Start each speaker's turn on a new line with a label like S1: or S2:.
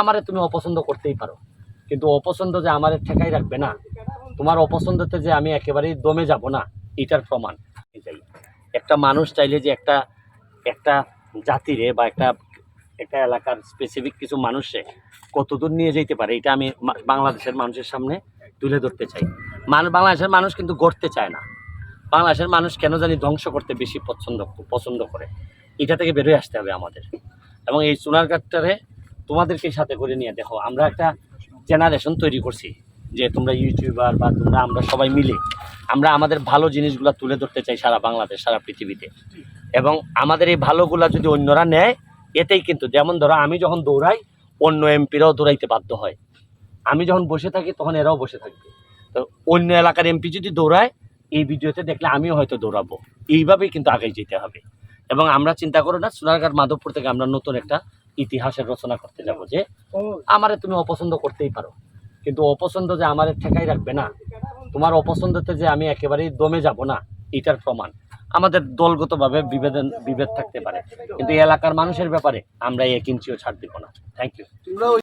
S1: আমারে তুমি অপছন্দ করতেই পারো। কিন্তু অপছন্দ যে আমারে ঠেকাই রাখবে না, তোমার অপছন্দতে যে আমি একেবারেই দমে যাব না, এটার প্রমাণ। একটা মানুষ চাইলে যে একটা একটা জাতিরে বা একটা একটা এলাকার স্পেসিফিক কিছু মানুষে কতদূর নিয়ে যেতে পারে, এটা আমি বাংলাদেশের মানুষের সামনে তুলে ধরতে চাই। মানুষ বাংলাদেশের মানুষ কিন্তু গড়তে চায় না। বাংলাদেশের মানুষ কেন জানি ধ্বংস করতে বেশি পছন্দ পছন্দ করে। এটা থেকে বেরোয় আসতে হবে আমাদের। এবং এই সোনারঘাটটারে তোমাদেরকে সাথে করে নিয়ে দেখো, আমরা একটা জেনারেশন তৈরি করছি যে তোমরা ইউটিউবার বা তোমরা আমরা সবাই মিলে আমরা আমাদের ভালো জিনিসগুলো তুলে ধরতে চাই সারা বাংলাদেশ, সারা পৃথিবীতে। এবং আমাদের এই ভালোগুলা যদি অন্যরা নেয়, এতেই কিন্তু, যেমন ধরো আমি যখন দৌড়াই, অন্য এমপিরাও দৌড়াইতে বাধ্য হয়। আমি যখন বসে থাকি, তখন এরাও বসে থাকবে। তো অন্য এলাকার এমপি যদি দৌড়ায়, এই ভিডিওতে দেখলে আমিও হয়তো দৌড়াবো। এইভাবেই কিন্তু আগে যেতে হবে। এবং আমরা চিন্তা করো না সোনারঘাট মাধবপুর থেকে আমরা নতুন একটা ইতিহাসের রচনা করতে যাব যে আমারে তুমি অপছন্দ করতেই পারো। কিন্তু অপছন্দ যে আমারে ঠেকাই রাখবে না তোমার অপছন্দতে যে আমি একেবারেই দমে যাব না এটার প্রমাণ। আমাদের দলগতভাবে বিভেদন বিভেদ থাকতে পারে। কিন্তু এলাকার মানুষের ব্যাপারে আমরা এক ইঞ্চিও ছাড় দিব না। Thank you